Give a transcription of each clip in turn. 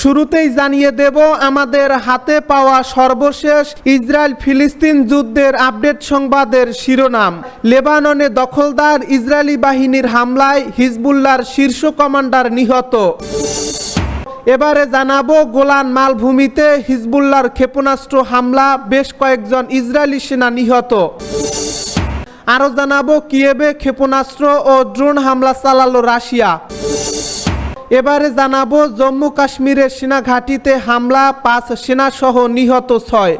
শুরুতেই জানিয়ে দেব, আমাদের হাতে পাওয়া সর্বশেষ ইসরায়েল ফিলিস্তিন যুদ্ধের আপডেট সংবাদের শিরোনাম। লেবাননে দখলদার ইসরায়েলি বাহিনীর হামলায় হিজবুল্লার শীর্ষ কমান্ডার নিহত। এবারে জানাব, গোলান মালভূমিতে হিজবুল্লার ক্ষেপণাস্ত্র হামলা, বেশ কয়েকজন ইসরায়েলি সেনা নিহত। আরও জানাব কিয়েবে ক্ষেপণাস্ত্র ও ড্রোন হামলা চালালো রাশিয়া। এবারে জানাব জম্মু কাশ্মীরের সেনা ঘাঁটিতে হামলা পাঁচ সেনাসহ নিহত ছয়।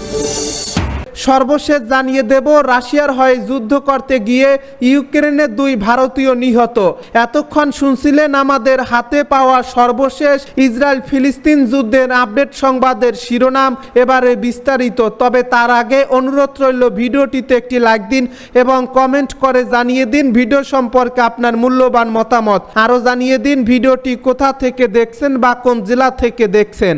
সর্বশেষ জানিয়ে দেব, রাশিয়ার হয়ে যুদ্ধ করতে গিয়ে ইউক্রেনের দুই ভারতীয় নিহত। এতক্ষণ শুনছিলেন আমাদের হাতে পাওয়া সর্বশেষ ইসরায়েল ফিলিস্তিন যুদ্ধের আপডেট সংবাদের শিরোনাম। এবারে বিস্তারিত, তবে তার আগে অনুরোধ রইল ভিডিওটিতে একটি লাইক দিন এবং কমেন্ট করে জানিয়ে দিন ভিডিও সম্পর্কে আপনার মূল্যবান মতামত। আরও জানিয়ে দিন ভিডিওটি কোথা থেকে দেখছেন বা কোন জেলা থেকে দেখছেন।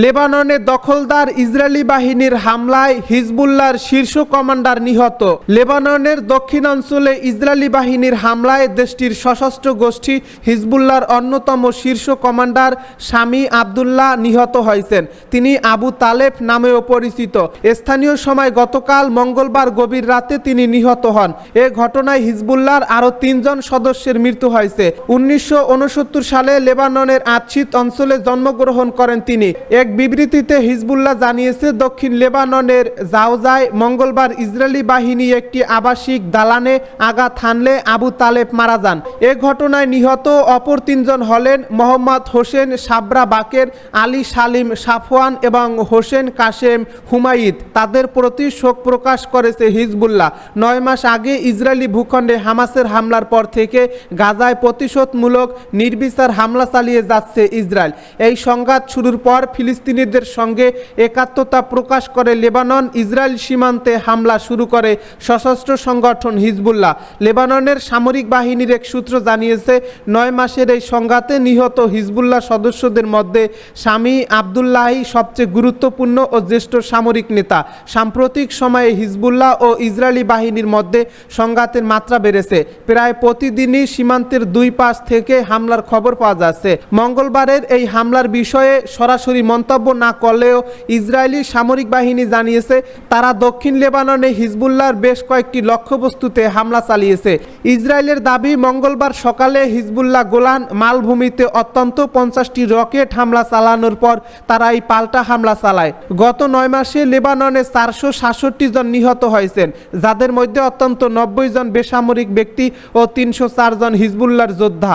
লেবাননে দখলদার ইসরায়েলি বাহিনীর হামলায় হিজবুল্লাহর শীর্ষ কমান্ডার নিহত। লেবাননের দক্ষিণাঞ্চলে ইসরায়েলি বাহিনীর হামলায় দেশটির সশস্ত্র গোষ্ঠী হিজবুল্লাহর অন্যতম শীর্ষ কমান্ডার স্বামী আবদুল্লাহ নিহত হয়েছেন। তিনি আবু তালেফ নামেও পরিচিত। স্থানীয় সময় গতকাল মঙ্গলবার গভীর রাতে তিনি নিহত হন। এ ঘটনায় হিজবুল্লাহর আরও তিনজন সদস্যের মৃত্যু হয়েছে। উনিশশো উনসত্তর সালে লেবাননের আচ্ছিত অঞ্চলে জন্মগ্রহণ করেন তিনি। এক বিবৃতিতে হিজবুল্লাহ জানিয়েছে, দক্ষিণ লেবাননের জাওজায় মঙ্গলবার ইসরায়েলি বাহিনী একটি আবাসিক দালানে আঘাত হানলে আবু তালেব মারা যান। এ ঘটনায় নিহত অপর তিনজন হলেন মোহাম্মদ হোসেন সাবরা বাকের, আলী সালিম সাফওয়ান এবং হোসেন কাশেম হুমায়িদ তাদের প্রতি শোক প্রকাশ করেছে হিজবুল্লাহ। নয় মাস আগে ইসরায়েলি ভূখণ্ডে হামাসের হামলার পর থেকে গাজায় প্রতিশোধমূলক নির্বিচার হামলা চালিয়ে যাচ্ছে ইসরায়েল। এই সংঘাত শুরুর পর ফিলিস্তিনিদের সঙ্গে একাত্মতা প্রকাশ করে লেবানন, ইসরায়েল সীমান্তে হামলা শুরু করে সশস্ত্র সংগঠন হিজবুল্লাহ। লেবাননের সামরিক বাহিনীর এক সূত্র জানিয়েছে, নয় মাসের এই সংঘাতে নিহত হিজবুল্লাহ সদস্যদের মধ্যে স্বামী আবদুল্লাহি সবচেয়ে গুরুত্বপূর্ণ ও জ্যেষ্ঠ সামরিক নেতা। সাম্প্রতিক সময়ে হিজবুল্লাহ ও ইসরায়েলি বাহিনীর মধ্যে সংঘাতের মাত্রা বেড়েছে। প্রায় প্রতিদিনই সীমান্তের দুই পাশ থেকে হামলার খবর পাওয়া যাচ্ছে। মঙ্গলবারের এই হামলার বিষয়ে সরাসরি মন্তব্য না করলেও ইসরায়েলি সামরিক বাহিনী জানিয়েছে, তারা দক্ষিণ লেবাননে হিজবুল্লাহর বেশ কয়েকটি লক্ষ্যবস্তুতে হামলা চালিয়েছে। ইসরায়েলের দাবি, মঙ্গলবার সকালে হিজবুল্লাহ গোলান মালভূমিতে অত্যন্ত পঞ্চাশটি রকেট হামলা চালানোর পর তারা এই পাল্টা হামলা চালায়। গত নয় মাসে লেবাননে চারশো সাতষট্টি জন নিহত হয়েছেন, যাদের মধ্যে অত্যন্ত নব্বই জন বেসামরিক ব্যক্তি ও তিনশো জন হিজবুল্লাহর যোদ্ধা।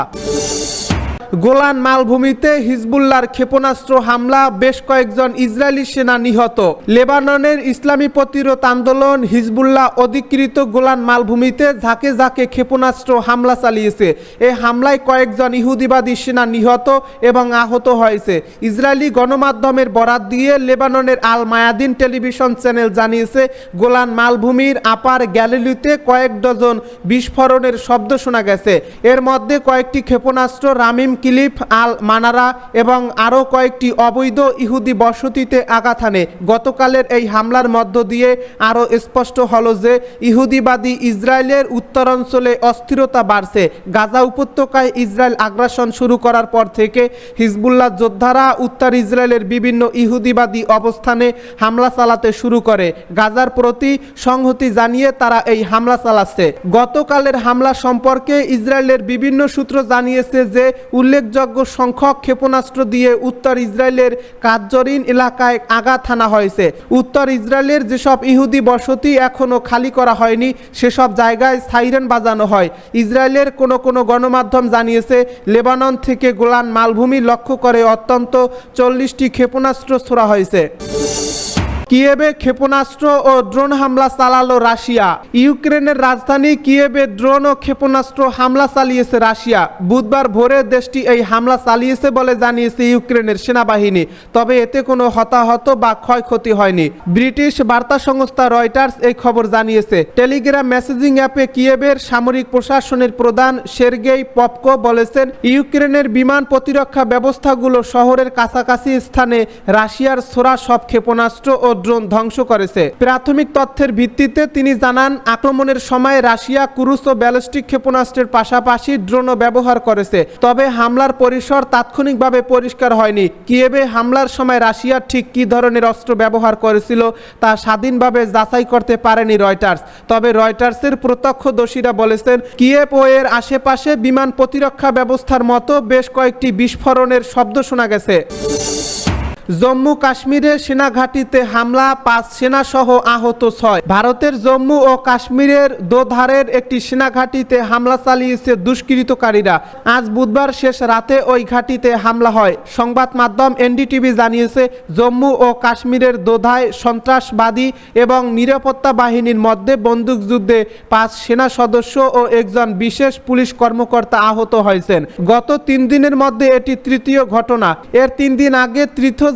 গোলান মালভূমিতে হিজবুল্লার ক্ষেপণাস্ত্র হামলা, বেশ কয়েকজন ইসরায়েলি সেনা নিহত। লেবাননের ইসলামী প্রতিরোধ আন্দোলন হিজবুল্লাহ অধিকৃত গোলান মালভূমিতে ঝাঁকে ঝাঁকে ক্ষেপণাস্ত্র হামলা চালিয়েছে। এই হামলায় কয়েকজন ইহুদিবাদী সেনা নিহত এবং আহত হয়েছে। ইসরায়েলি গণমাধ্যমের বরাত দিয়ে লেবাননের আল মায়াদিন টেলিভিশন চ্যানেল জানিয়েছে, গোলান মালভূমির আপার গ্যালিলিতে কয়েক ডজন বিস্ফোরণের শব্দ শোনা গেছে। এর মধ্যে কয়েকটি ক্ষেপণাস্ত্র রামিম কিলিফ আল মানারা এবং আরও কয়েকটি অবৈধ ইহুদি বসতিতে আঘাত হানে। গতকালের এই হামলার মধ্য দিয়ে আরও স্পষ্ট হলো যে ইহুদিবাদী ইসরায়েলের উত্তরাঞ্চলে অস্থিরতা বাড়ছে। গাজা উপত্যকায় ইসরায়েল আগ্রাসন শুরু করার পর থেকে হিজবুল্লাহ যোদ্ধারা উত্তর ইসরায়েলের বিভিন্ন ইহুদিবাদী অবস্থানে হামলা চালাতে শুরু করে। গাজার প্রতি সংহতি জানিয়ে তারা এই হামলা চালাচ্ছে। গতকালের হামলা সম্পর্কে ইসরায়েলের বিভিন্ন সূত্র জানিয়েছে যে উল্লেখযোগ্য সংখ্যক ক্ষেপণাস্ত্র দিয়ে উত্তর ইসরায়েলের কার্জরিন এলাকায় আঘাত হানা হয়েছে। উত্তর ইসরায়েলের যেসব ইহুদি বসতি এখনও খালি করা হয়নি, সেসব জায়গায় সাইরেন বাজানো হয়। ইসরায়েলের কোনো কোনো গণমাধ্যম জানিয়েছে, লেবানন থেকে গোলান মালভূমি লক্ষ্য করে অত্যন্ত চল্লিশটি ক্ষেপণাস্ত্র ছোড়া হয়েছে। কিয়েবে ক্ষেপণাস্ত্র ও ড্রোন হামলা চালালো রাশিয়া। ইউক্রেনের রাজধানী কিয়েবে ড্রোন ও ক্ষেপণাস্ত্র হামলা চালিয়েছে রাশিয়া। বুধবার ভোরে দেশটি এই হামলা চালিয়েছে বলে জানিয়েছে ইউক্রেনের সেনাবাহিনী। তবে এতে কোনো হতাহত বা ক্ষয়ক্ষতি হয়নি। ব্রিটিশ বার্তা সংস্থা রয়টার্স এই খবর জানিয়েছে। টেলিগ্রাম মেসেজিং অ্যাপে কিয়েবের সামরিক প্রশাসনের প্রধান সের্গেই পপকো বলেছেন, ইউক্রেনের বিমান প্রতিরক্ষা ব্যবস্থাগুলো শহরের কাছাকাছি স্থানে রাশিয়ার ছোড়া সব ক্ষেপণাস্ত্র ও ড্রোন ধ্বংস করেছে। প্রাথমিক তথ্যের ভিত্তিতে তিনি জানান, আক্রমণের সময় রাশিয়া, ক্রুজ ও ব্যালিস্টিক ক্ষেপণাস্ত্রের পাশাপাশি ড্রোনও ব্যবহার করেছে। তবে হামলার পরিসর তাৎক্ষণিকভাবে পরিষ্কার হয়নি। কিয়েভে হামলার সময় রাশিয়া ঠিক কী ধরনের অস্ত্র ব্যবহার করেছিল তা স্বাধীনভাবে যাচাই করতে পারেনি রয়টার্স। তবে রয়টার্সের প্রত্যক্ষদর্শীরা বলেছেন, কিয়েভ ও এর আশেপাশে বিমান প্রতিরক্ষা ব্যবস্থার মতো বেশ কয়েকটি বিস্ফোরণের শব্দ শোনা গেছে। জম্মু কাশ্মীরে সেনাঘাঁটিতে হামলা, পাঁচ সেনাসহ আহত ছয়। ভারতের জম্মু ও কাশ্মীরের দোধারের একটি সেনাঘাঁটিতে হামলা চালিয়েছে দুষ্কৃতকারীরা। আজ বুধবার শেষ রাতে ওই ঘাঁটিতে হামলা হয়। সংবাদ মাধ্যম এনডিটিভি জানিয়েছে, জম্মু ও কাশ্মীরের দোধায় সন্ত্রাসবাদী এবং নিরাপত্তা বাহিনীর মধ্যে বন্দুকযুদ্ধে পাঁচ সেনা সদস্য ও একজন বিশেষ পুলিশ কর্মকর্তা আহত হয়েছেন। গত তিন দিনের মধ্যে এটি তৃতীয় ঘটনা। এর তিন দিন আগে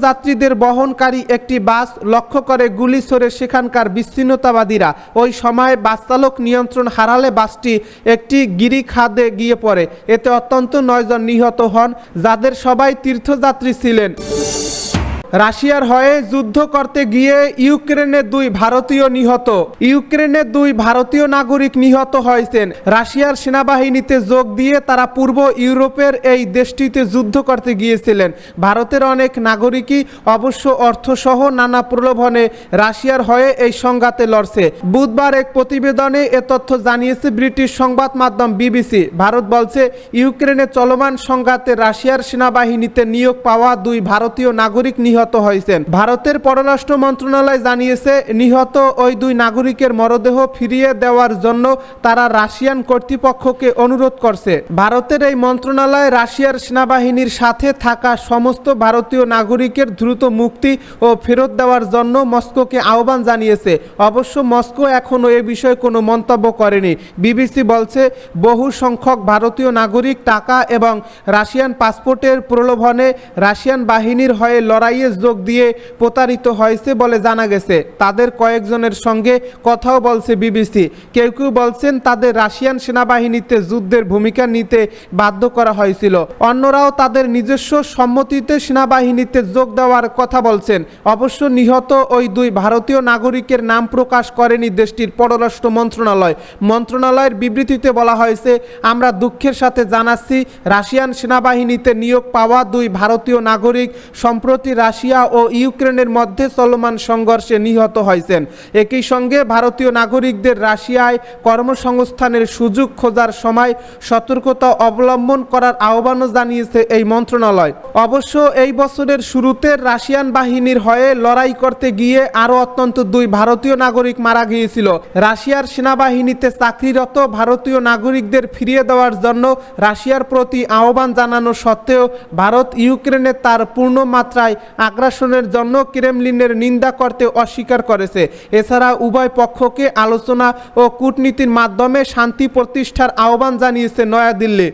তীর্থযাত্রীদের বহনকারী একটি বাস লক্ষ্য করে গুলি সরে সেখানকার বিচ্ছিন্নতাবাদীরা। ওই সময় বাস চালক নিয়ন্ত্রণ হারালে বাসটি একটি গিরি খাদে গিয়ে পড়ে। এতে অত্যন্ত নয়জন নিহত হন, যাদের সবাই তীর্থযাত্রী ছিলেন। রাশিয়ার হয়ে যুদ্ধ করতে গিয়ে ইউক্রেনের দুই ভারতীয় নিহত। ইউক্রেনের দুই ভারতীয় নাগরিক নিহত হয়েছেন। রাশিয়ার সেনাবাহিনীতে যোগ দিয়ে তারা পূর্ব ইউরোপের এই দেশটিতে যুদ্ধ করতে গিয়েছিলেন। ভারতের অনেক নাগরিকই অবশ্য অর্থসহ নানা প্রলোভনে রাশিয়ার হয়ে এই সংঘাতে লড়ছে। বুধবার এক প্রতিবেদনে এ তথ্য জানিয়েছে ব্রিটিশ সংবাদ মাধ্যম বিবিসি। ভারত বলছে, ইউক্রেনে চলমান সংঘাতে রাশিয়ার সেনাবাহিনীতে নিয়োগ পাওয়া দুই ভারতীয় নাগরিক নিহত হয়েছেন। ভারতের পররাষ্ট্র মন্ত্রণালয় জানিয়েছে, নিহত ওই দুই নাগরিকের মরদেহ ফিরিয়ে দেওয়ার জন্য তারা রাশিয়ান কর্তৃপক্ষকে অনুরোধ করছে। ভারতের এই মন্ত্রণালয় রাশিয়ার সেনাবাহিনীর সাথে থাকা সমস্ত ভারতীয় নাগরিকের দ্রুত মুক্তি ও ফেরত দেওয়ার জন্য মস্কোকে আহ্বান জানিয়েছে। অবশ্য মস্কো এখনও এ বিষয়ে কোনো মন্তব্য করেনি। বিবিসি বলছে, বহু সংখ্যক ভারতীয় নাগরিক টাকা এবং রাশিয়ান পাসপোর্টের প্রলোভনে রাশিয়ান বাহিনীর হয়ে লড়াইয়ে যোগ দিয়ে প্রতারিত হয়েছে বলে জানা গেছে। তাদের কয়েকজনের সঙ্গে কথাও বলছে বিবিসি। কেউ কেউ বলছেন তাদের রাশিয়ান সেনাবাহিনীতে যুদ্ধের ভূমিকা নিতে বাধ্য করা হয়েছিল। অন্যরাও তাদের নিজস্ব সম্মতিতে সেনাবাহিনীতে যোগ দেওয়ার কথা বলছেন। অবশ্য নিহত ওই দুই ভারতীয় নাগরিকের নাম প্রকাশ করেনি দেশটির পররাষ্ট্র মন্ত্রণালয়। মন্ত্রণালয়ের বিবৃতিতে বলা হয়েছে, আমরা দুঃখের সাথে জানাচ্ছি, রাশিয়ান সেনাবাহিনীতে নিয়োগ পাওয়া দুই ভারতীয় নাগরিক সম্প্রতি রাশিয়া ও ইউক্রেনের মধ্যে চলমান সংঘর্ষে নিহত হয়েছেন। একই সঙ্গে ভারতীয় নাগরিকদের রাশিয়ায় কর্মসংস্থানের সুযোগ খোঁজার সময় সতর্কতা অবলম্বন করার আহ্বানও জানিয়েছে এই মন্ত্রণালয়। অবশ্য এই বছরের শুরুতে রাশিয়ান বাহিনীর হয়ে লড়াই করতে গিয়ে আরও অত্যন্ত দুই ভারতীয় নাগরিক মারা গিয়েছিল। রাশিয়ার সেনাবাহিনীতে চাকরিরত ভারতীয় নাগরিকদের ফিরিয়ে দেওয়ার জন্য রাশিয়ার প্রতি আহ্বান জানানো সত্ত্বেও ভারত ইউক্রেনে তার পূর্ণ মাত্রায় আগ্রাসনের জন্য ক্রেমলিনের নিন্দা করতে অস্বীকার করেছে। এছাড়া উভয় পক্ষকে আলোচনা ও কূটনীতির মাধ্যমে শান্তি প্রতিষ্ঠার আহ্বান জানিয়েছে নয়াদিল্লি।